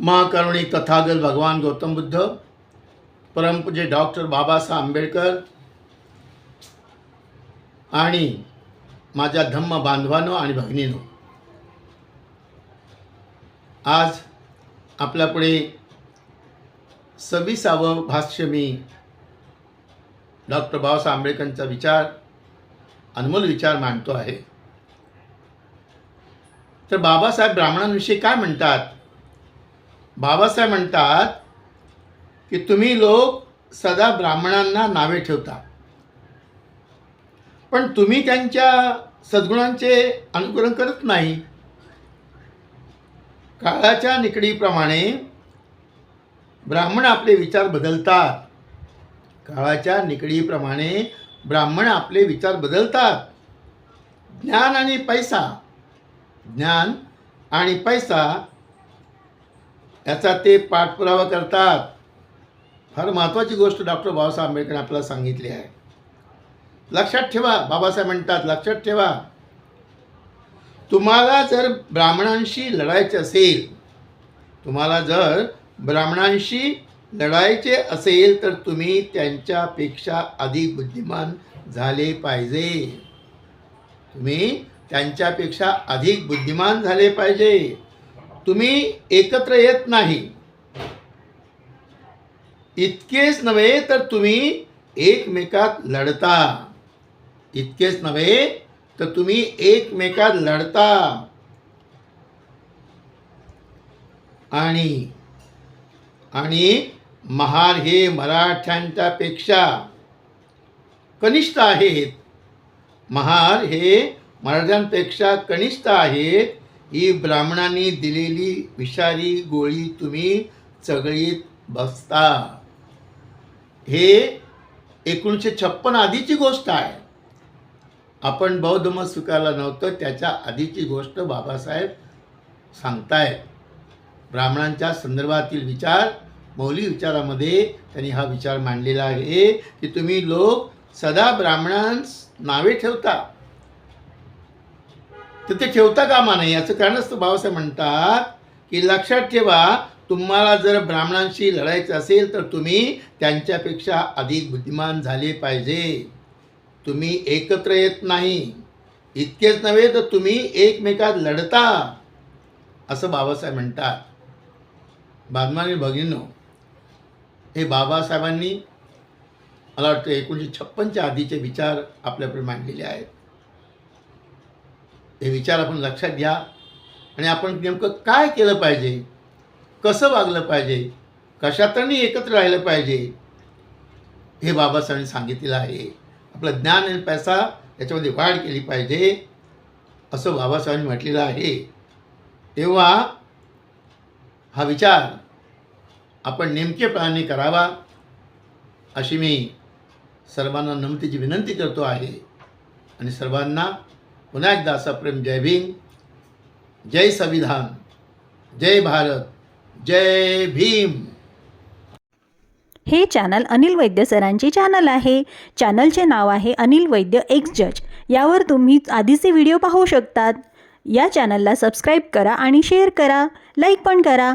महाकरुणिक तथागत भगवान गौतम बुद्ध परमपूज्य डॉक्टर बाबासाहेब आंबेडकर आणि माझ्या धम्म बांधवानो आणि भगिनीनो आज आपल्यापुढे सव्वीसावं भाष्य मी डॉक्टर बाबासाहेब आंबेडकरांचा विचार अनमोल विचार मांडतो आहे. तर बाबासाहेब ब्राह्मणांविषयी काय म्हणतात? बाबासाहेब म्हणतात की तुम्ही लोक सदा ब्राह्मणांना नावे ठेवता. पण तुम्ही त्यांच्या सद्गुणांचे अनुकरण करत नाही. काळाच्या निकडीप्रमाणे ब्राह्मण आपले विचार बदलतात. काळाच्या निकडीप्रमाणे ब्राह्मण आपले विचार बदलतात. ज्ञान आणि पैसा. ज्ञान आणि पैसा याचा ते पाठपुरावा करतात. फार महत्त्वाची गोष्ट डॉक्टर बाबासाहेब आंबेडकर आपल्याला सांगितली आहे. लक्षात ठेवा बाबासाहेब म्हणतात लक्षात ठेवा. तुम्हाला जर ब्राह्मणांशी लढायचे असेल तुम्हाला जर ब्राह्मणांशी लढायचे असेल तर तुम्ही त्यांच्यापेक्षा अधिक बुद्धिमान झाले पाहिजे. तुम्ही त्यांच्यापेक्षा अधिक बुद्धिमान झाले पाहिजे. तुम्ही एकत्र येत नाही. इतकेच नव्हे तर तुम्ही एकमेकात लढता. इतकेच नव्हे तर तुम्ही एकमेकात लढता. आणि आणि महार हे मराठ्यांच्या पेक्षा कनिष्ठ आहेत. महार हे मराठ्यांपेक्षा कनिष्ठ आहेत. ही ब्राह्मणांनी दिलेली विषारी गोळी तुम्ही चगळीत बसता. हे एकोणीसशे छप्पन आधीची गोष्ट आहे. आपण बौद्ध मत स्वीकारला नव्हतं त्याच्या आधीची गोष्ट बाबासाहेब सांगतायत ब्राह्मणांच्या संदर्भातील विचार मौली विचारामध्ये त्यांनी हा विचार मांडलेला आहे की तुम्ही लोक सदा ब्राह्मणांस नावे ठेवता. तर ते ठेवता कामा नाही याचं कारणच तर बाबासाहेब म्हणतात की लक्षात ठेवा तुम्हाला जर ब्राह्मणांशी लढायचं असेल तर तुम्ही त्यांच्यापेक्षा अधिक बुद्धिमान झाले पाहिजे. तुम्ही एकत्र येत नाही. इतकेच नव्हे तर तुम्ही एकमेकात लढता असं बाबासाहेब म्हणतात. बादमानी भगिनो हे बाबासाहेबांनी मला वाटतं एकोणीसशे छप्पनच्या आधीचे विचार आपल्याकडे मांडलेले आहेत. हे विचार आपण लक्षात घ्या. आणि आपण नेमकं काय केलं पाहिजे? कसं वागलं पाहिजे? कशातही एकत्र राहिलं पाहिजे? हे बाबासाहेबांनी सांगितलेलं आहे. आपलं ज्ञान आणि पैसा याच्यामध्ये वाढ केली पाहिजे असं बाबासाहेबांनी म्हटलेलं आहे. तेव्हा हा विचार आपण नेमकेपणाने करावा अशी मी सर्वांना नमतीची विनंती करतो आहे. आणि सर्वांना पुन्हा एकदा सप्रेम जय भीम जय संविधान जय भारत जय भीम. हे चॅनल अनिल वैद्य सरांचे चॅनल आहे. चॅनलचे नाव आहे अनिल वैद्य एक्स जज. यावर तुम्ही आधीचे व्हिडिओ पाहू शकतात. या चॅनलला सबस्क्राईब करा आणि शेअर करा. लाईक पण करा.